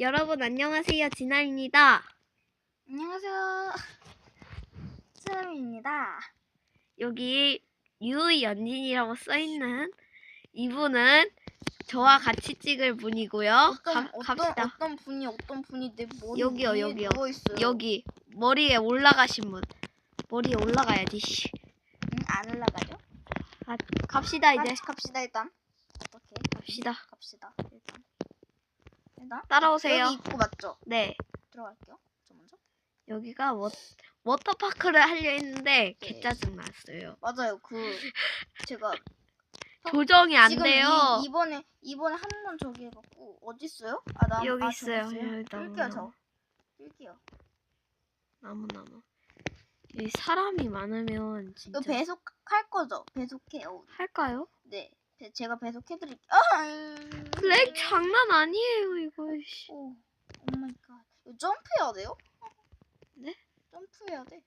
여러분 안녕하세요 진아입니다. 안녕하세요. 수람입니다. 여기 유연진이라고 써있는 이분은 저와 같이 찍을 분이고요. 어떤 가, 어떤 갑시다. 어떤 분이 어떤 분이 내 머리 여기요, 위에 여기요. 누워 있어요. 여기 머리에 올라가신 분. 머리에 올라가야지. 씨. 응, 안 올라가죠? 아, 갑시다 이제. 같이 갑시다 일단. 오케이. 갑시다. 갑시다. 일단. 일단 따라오세요. 여기 입구 맞죠? 네. 들어갈게요. 저 먼저. 여기가 워, 워터파크를 하려 했는데 네. 개짜증 났어요. 맞아요. 그 제가 조정이 안 지금 돼요. 이, 이번에 이번에 한 번 저기 해갖고 어디 있어요? 아 나, 여기 아, 있어요. 여기. 나무, 끌게요 저. 나무. 끌게요. 나무 나무. 이 사람이 많으면 진짜 이거 배속할 거죠? 배속해요. 할까요? 네. 배- 제가 배속해드릴게요. 아, 음. 렉 장난 아니에요 이거. 씨. 오, 오 마이 갓. 이거 점프해야 돼요? 네? 점프해야 돼.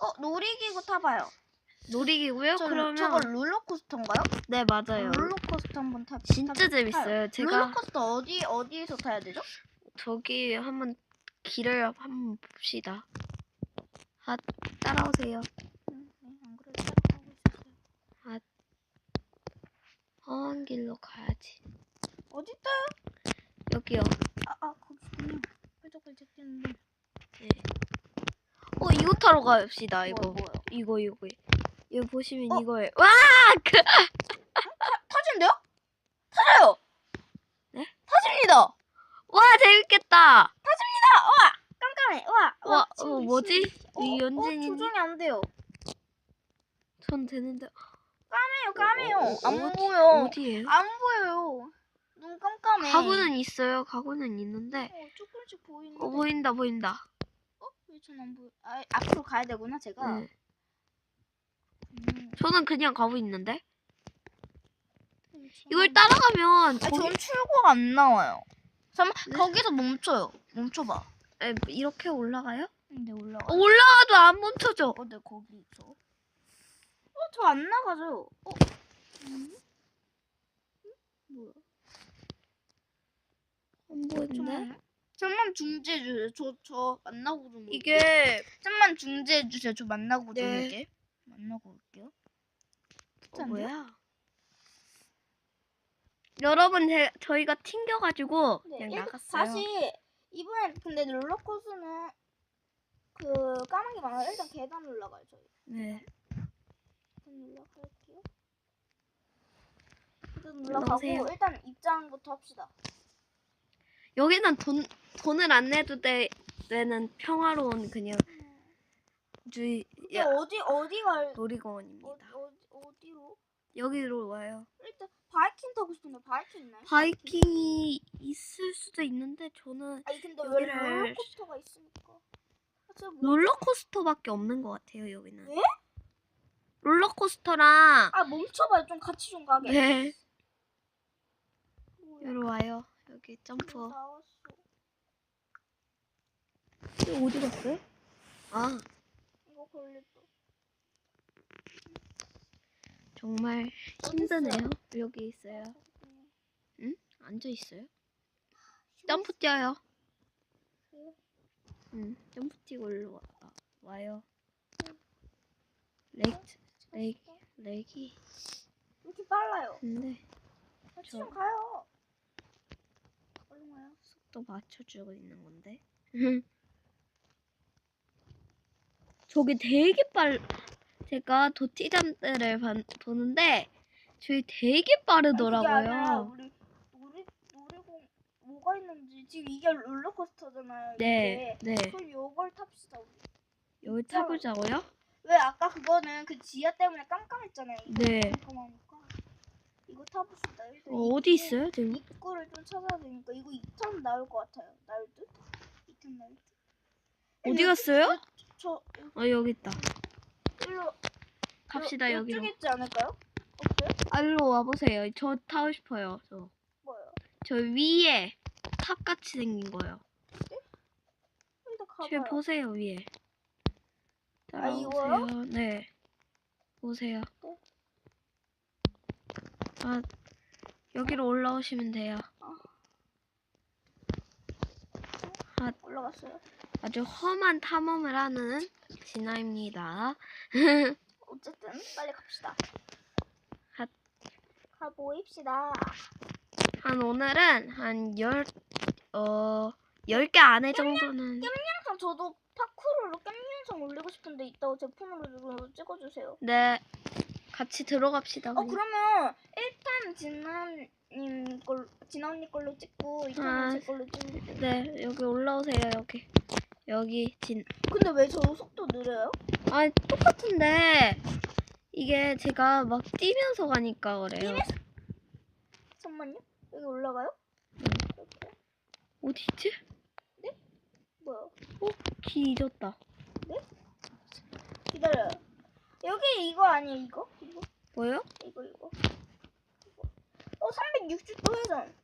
어, 놀이기구 타봐요. 놀이기구요? 저, 그러면 저거 롤러코스터인가요? 네 맞아요. 롤러코스터 한번 타. 진짜 타- 재밌어요. 타요. 제가 롤러코스터 어디 어디에서 타야 되죠? 저기 한번 길을 한번 봅시다. 아 따라오세요. 음, 네, 안 그래도 따라가고 있었어요. 길로 가야지. 어디 있다? 여기요. 아, 아, 거기군요. 펄쩍펄쩍 뛰는데. 네. 어 이거 타러 갑시다. 이거 뭐야, 뭐야? 이거 이거 이거 보시면 어? 이거에 와 그. 타진데요? 타져요. 네? 타집니다. 와 재밌겠다. 아, 와, 깜깜해. 와, 와, 와, 어, 뭐지? 친구. 이 어, 연진이니? 어, 조정이 안 돼요. 전 되는데 까매요, 까매요. 어, 어, 안 어디- 보여. 어디에요? 안 보여요. 눈 깜깜해. 가구는 있어요. 가구는 있는데 어, 조금씩 보이는데. 어 보인다 보인다. 어? 왜 전 안 보여? 아, 앞으로 가야 되구나, 제가. 네. 음, 저는 그냥 가고 있는데 음, 이걸 따라가면 아, 저기 전 출구가 안 나와요. 잠깐 네? 거기서 멈춰요. 멈춰봐. 에, 이렇게 올라가요? 근데 올라가. 어, 올라가도 안 멈춰져. 어, 네 거기 있어. 어, 저안 나가죠. 어? 음? 음? 뭐야? 안 보이는데? 좀- 잠만 중지해 주세요. 저 저 만나고 좀 올게요. 이게 잠만 중지해 주세요. 저 만나고 좀 네. 올게. 만나고 올게요. 어, 뭐야? 여러분 제, 저희가 튕겨가지고 그냥 일단 나갔어요. 다시 이번엔 근데 롤러코스는 그 까마귀 많아. 일단 계단 올라가요 저희. 네. 올라갈게요. 계단 올라가고 올라오세요. 일단 입장부터 합시다. 여기는 돈 돈을 안 내도 돼, 되는 평화로운 그냥 주의 근데 야, 어디 어디 갈 놀이공원입니다. 어디 어디 어디로? 여기로 와요. 일단 바이킹 타고 싶은데 바이킹 있나요? 바이킹이 있을 수도 있는데 저는 아니 근데 왜 여기를- 롤러코스터가 있으니까. 아, 저 뭐- 롤러코스터밖에 없는 것 같아요 여기는. 네? 롤러코스터랑 아 멈춰봐요. 좀 같이 좀 가게. 네 뭐야, 여기 와요. 여기 점프. 나왔어. 이거 어디 갔어요? 아 이거 걸렸어. 정말 힘드네요. 여기 있어요. 응? 앉아 있어요? 점프 뛰어요. 응, 점프 뛰고 와, 아, 와요. 렉, 렉, 렉이 왜 이렇게 빨라요? 근데 같이 저- 좀 가요. 얼른 와요. 속도 맞춰주고 있는 건데. 저기 되게 빨. 제가 도티잠들을 반- 보는데 저기 되게 아니, 그게 아니라 빠르더라고요. 우리 놀이 놀이공 뭐가 있는지 지금 이게 롤러코스터잖아요. 네, 이게. 네. 그럼 요걸 탑시다 우리. 여기 타보자고요? 왜 아까 그거는 그 지하 때문에 깜깜했잖아요. 이거 네. 깜깜하니까 이거 타봅시다. 일단 어, 어디 입구- 있어요, 지금? 입구를 좀 찾아야 되니까 이거 2탄 나올 것 같아요. 나올 듯? 2탄 나올 듯? 어디 갔어요? 여- 저 어, 여기 있다. 일로 갑시다, 여, 여기로. 이쪽에 있지 않을까요? 없어요? 아, 일로 와보세요. 저 타고 싶어요, 저. 뭐요? 저 위에 탑같이 생긴 거요. 일단 저 가봐요. 보세요, 위에. 아, 이거요? 따라오세요. 네. 보세요. 네. 아, 여기로 올라오시면 돼요. 아. 아. 올라갔어요. 아주 험한 탐험을 하는 진아입니다. 어쨌든 빨리 갑시다. 핫. 가 보입시다. 한 오늘은 한 열, 어, 10개 안에 정도는. 영상 저도 올리고 싶은데 이따가 제 폰으로 찍어주세요. 네. 같이 들어갑시다. 어. 그러면 일단 진아님 걸 진아 언니 걸로 찍고 이탄은 아. 제 걸로 찍으면 네, 여기 올라오세요, 여기. 여기 진. 근데 왜 저 속도 느려요? 아, 똑같은데. 이게 제가 막 뛰면서 가니까 그래요. 뛰면서? 잠만요. 여기 올라가요? 이렇게. 어디 있지? 뭐야? 길 잊었다. 기다려요. 여기 이거 아니에요 이거? 이거? 뭐요? 이거 이거. 이거. 어 360도 회전.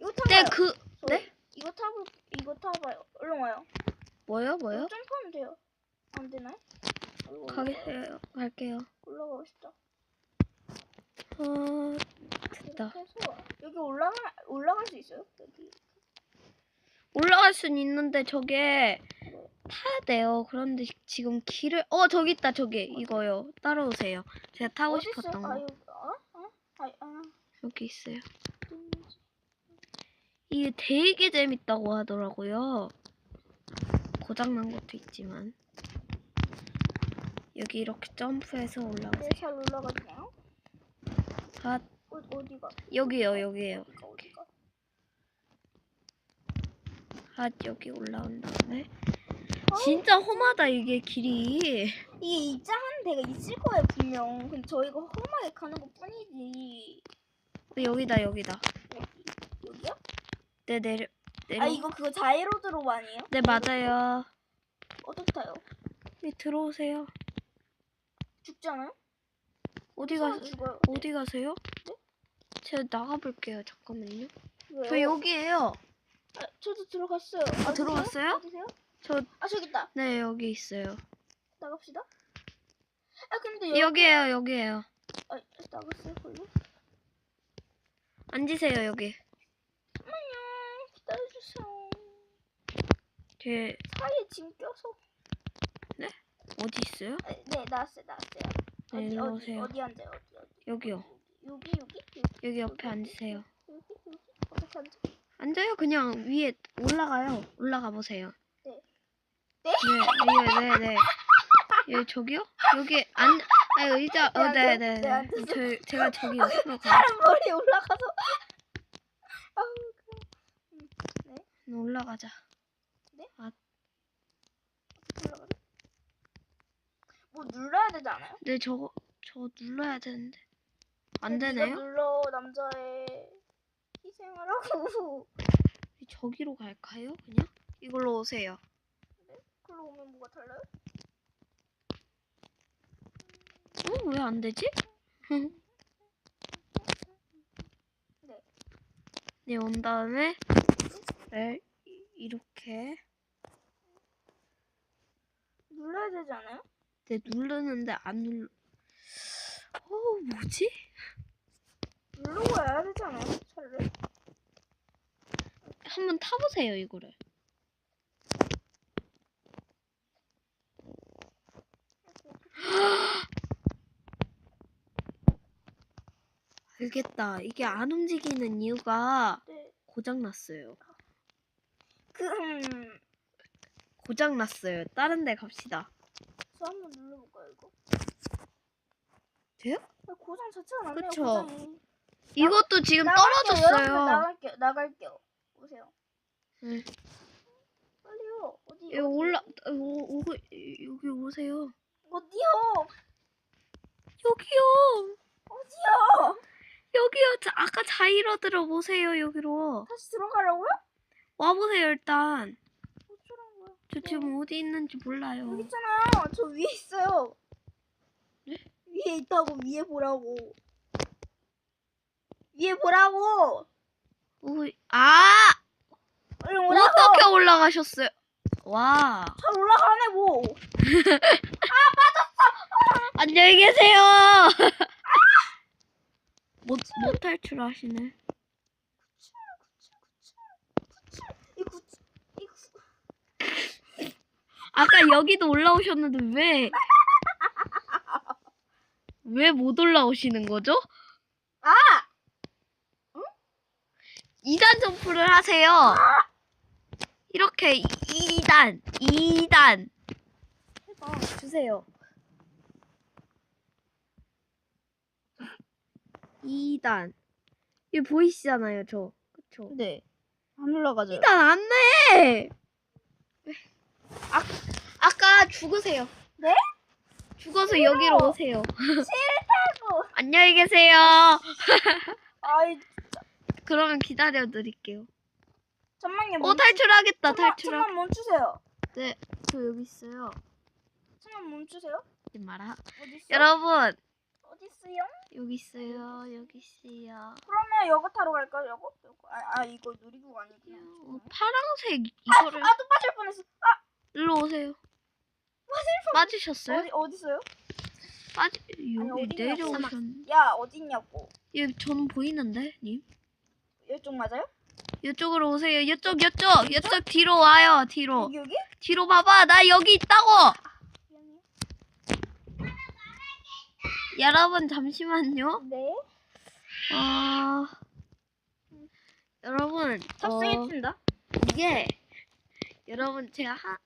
이거 네, 타봐요. 그, 저 네? 이거 타보 이거 타봐요. 얼른 와요. 뭐요, 뭐요? 점프하면 돼요. 안 되나요? 가겠어요. 갈게요. 올라가고 싶다. 어, 됐다. 이렇게 해서 여기 올라가 올라갈 수 있어요? 여기. 올라갈 순 있는데 저게 타야 돼요. 그런데 지금 길을 어 저기 있다 저기 이거요. 따라오세요. 제가 타고 싶었던? 거 아 여기 어? 어? 아, 아. 여기 있어요. 이게 되게 재밌다고 하더라고요. 고장난 것도 있지만 여기 이렇게 점프해서 올라오세요. 네, 잘 올라가지나요? 아 어, 어디가? 여기요 여기에요. 아 여기 올라온 다음에 진짜 험하다 이게 길이. 이게 입장하는 데가 있을 거예요 분명. 근데 저희가 험하게 가는 것 뿐이지. 네, 여기다 여기다. 여기 여기요? 네 내려 내려. 아 이거 그거 자이로드롭 아니에요? 네 맞아요. 어떻게 타요? 네, 들어오세요. 죽잖아요? 어디 가 가세요? 죽어요. 어디 가세요? 네? 제가 나가볼게요. 잠깐만요. 왜요? 저 여기에요. 아, 저도 들어갔어요. 아, 들어갔어요? 어디세요? 저 아 저기 있다. 네 여기 있어요. 나갑시다. 아 근데 여기 여기에요 여기에요. 아, 나갔어요 걸로? 앉으세요 여기. 잠깐만요. 기다려주세요. 제 사이에 짐 껴서. 어디 있어요? 아, 네 나왔어요 나왔어요. 네, 어디 어디 오세요. 어디 앉아요 어디 어디. 여기요. 여기 여기 여기 여기 옆에 앉으세요. 여기 여기 어떻게 앉아? 앉아요 그냥 위에 올라가요. 올라가 보세요. 네. 네? 네, 네, 네, 네. 예, 저기요? 여기 앉, 아, 의자, 어, 네, 네, 네, 앉았어요. 네. 저, 제가 저기 옆으로 가. 사람 머리 올라가서. 음, 올라가자. 어떻게 올라가지? 뭐 눌러야 되지 않아요? 네, 저거, 저거 눌러야 되는데. 안 네가 되네요? 눌러 남자의 하고. 저기로 갈까요? 그냥? 이걸로 오세요. 글로 오면 뭐가 달라요? 어, 왜 안 되지? 네. 네, 온 다음에, 네, 이- 이렇게. 눌러야 되지 않아요? 네, 누르는데 안 눌러. 어, 뭐지? 누르고 해야 되지 않아요? 차를? 한번 타보세요, 이거를. 알겠다. 이게 안 움직이는 이유가 네. 고장 났어요. 그, 음, 고장 났어요. 다른 데 갑시다. 저 한번 눌러볼까요, 이거? 돼요? 아, 고장 자체가 안 돼요, 그쵸. 고장이. 이것도 지금 나갈게요, 여러분들 떨어졌어요. 나갈게요, 나갈게요. 오세요. 네. 빨리요. 어디? 여기 올라, 어, 오, 오, 여기 오세요. 어디요? 여기요. 어디요? 여기요. 자, 아까 자이로드로 오세요, 여기로. 다시 들어가라고요? 와보세요, 일단. 어쩌라고요? 저 지금 어디 있는지 몰라요. 여기 있잖아요. 저 위에 있어요. 네? 위에 있다고 위에 보라고. 위에 보라고. 오, 아! 얼른. 어떻게 올라가셨어요? 와. 잘 올라가네 뭐. 안녕히 계세요. 못, 못 탈출하시네. 이 구, 이 구, 아까 여기도 올라오셨는데 왜? 왜 못 올라오시는 거죠? 아! 2단 점프를 하세요. 이렇게 2단, 2단. 해봐. 주세요. 2단. 이거 보이시잖아요, 저. 그쵸? 네. 안 올라가죠. 2단 안 내! 아, 아까 죽으세요. 네? 죽어서 싫어. 여기로 오세요. 싫다고. 안녕히 계세요. 아이, 그러면 기다려 드릴게요. 잠만요. 어, 탈출하겠다, 잠만, 탈출. 잠만 멈추세요. 네, 저 여기 있어요. 잠만 멈추세요. 마라. 어디 있어? 여러분, 어디 있어요? 여기 있어요. 여기 있어요. 그러면 요거 타러 갈까요? 요거? 요거. 아, 아 이거 누리고 아니구나. 어, 파랑색 아, 이거를 아, 또 빠질 뻔했어. 아, 일로 오세요. 빠지셨어요? 어디 어디 있어요? 빠지 여기. 내려오셨. 야, 어디 있냐고. 여기 저는 보이는데, 님? 이쪽 맞아요? 이쪽으로 오세요. 이쪽, 이쪽, 이쪽 뒤로 와요. 뒤로. 여기? 뒤로 봐봐. 나 여기 있다고. 여러분 잠시만요. 네. 아, 여러분 어, 탑승했습니다. 이게 여러분 제가 하,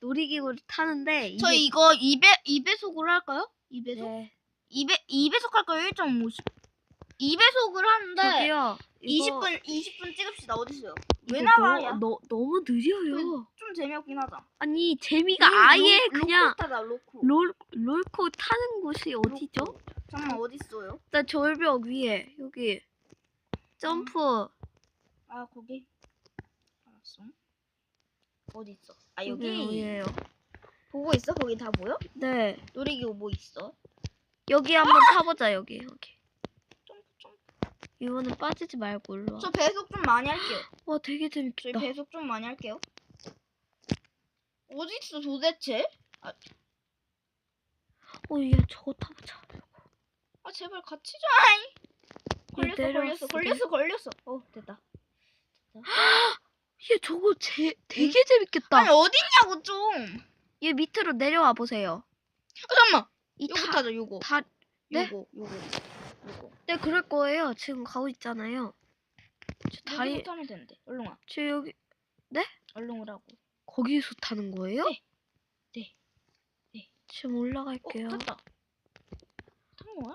놀이기구를 타는데 이게 저 이거 2배 2배속으로 할까요? 2배속? 네, 2배 2배속 할까요? 1.5 2배속을 하는데 저기요. 이거 20분 20분 찍읍시다. 어디 있어요? 이거 왜 나와? 야, 너, 너, 너 무 느려요. 좀 재미없긴 하다. 아니 재미가 로- 아예 로- 그냥 로코 타다 로코. 롤 롤코 타는 곳이 어디죠? 로코. 잠깐만 어디 있어요? 나 절벽 위에 여기 점프 아 거기. 알았어. 어디 있어? 아 여기 여기 위에요. 보고 있어? 거기 다 보여? 네 놀이기구 뭐 있어? 여기 한번 타보자 여기 여기. 이거는 빠지지 말고 일로 와. 저 배속 좀 많이 할게요. 와 되게 저희 재밌겠다. 배속 좀 많이 할게요. 어디 있어 도대체? 어얘 저거 타보자. 아 제발 같이 좀. 걸렸어 내려왔어, 걸렸어 걸렸어 걸렸어. 어 됐다. 얘 저거 제, 되게 재밌겠다. 아니 어디 있냐고 좀. 얘 밑으로 내려와 보세요. 아, 잠깐만. 이 요거 다, 타자 요거. 다, 네? 요거 요거 네 그럴 거예요. 지금 가고 있잖아요. 저 다리 다리, 타면 되는데. 얼른 와. 저 여기 얼른 오라고. 거기서 타는 거예요? 네. 네. 네. 지금 어 올라갈게요. 탔다. 탄 거야?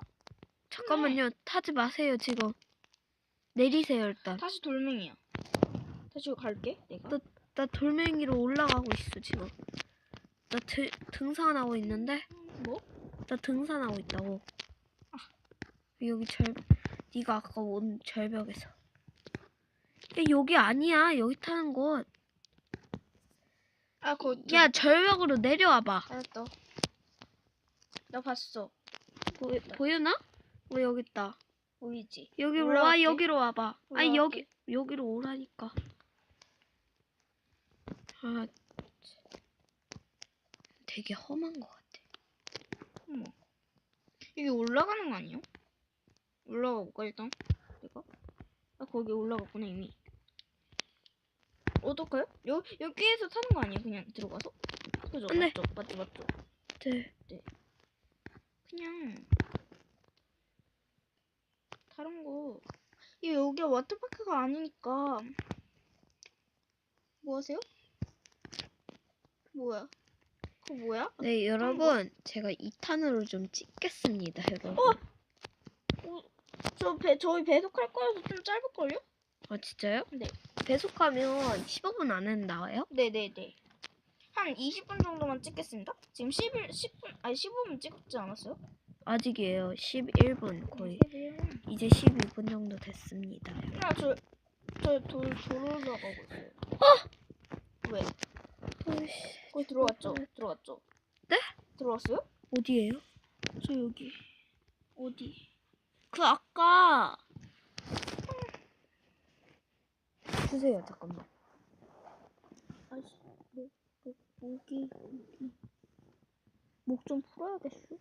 잠깐만요. 타지 마세요 지금. 내리세요 일단. 다시 돌멩이야. 다시 갈게 내가. 나- 나 돌멩이로 올라가고 있어 지금. 나 드, 등산하고 있는데 뭐? 나 등산하고 있다고. 여기 절 네가 아까 온 절벽에서. 야, 여기 아니야. 여기 타는 곳. 아 거. 야 절벽으로 내려와 봐. 알았어. 나 봤어. 보, 보이나? 어 여기 있다. 보이지? 여기로 와 올라갈게. 여기로 와봐. 아니 올라갈게. 여기 여기로 오라니까. 아 되게 험한 것 같아. 이게 올라가는 거 아니에요? 올라가 볼까 일단 내가? 아 거기 올라갔구나 이미. 어떡해요? 여 여기에서 타는 거 아니에요? 그냥 들어가서? 그죠? 네. 맞죠? 맞죠? 맞죠? 네. 그냥 다른 거. 이 여기가 워터파크가 아니니까. 뭐 하세요? 뭐야? 그거 뭐야? 네 여러분 제가 2탄으로 좀 찍겠습니다 여러분. 어? 저 배, 저희 배속할 거여서 좀 짧을걸요? 아 진짜요? 네. 배속하면 15분 안에 나와요? 네네네. 한 20분 정도만 찍겠습니다. 지금 11, 10분, 아니 15분 찍었지 않았어요? 아직이에요. 11분 거의. 11분. 이제 12분 정도 됐습니다. 나 저, 저 돌, 돌 올라가고 있어요. 어? 왜? 어이씨, 거기 들어왔죠? 들어왔죠? 네? 들어왔어요? 어디에요? 저 여기. 어디? 그 아까 주세요 잠깐만. 아이씨, 뭐, 뭐, 목이, 목이. 목 좀 풀어야겠어.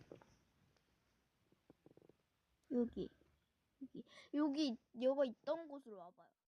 여기, 여기, 여기, 여가 있던 곳으로 와봐요.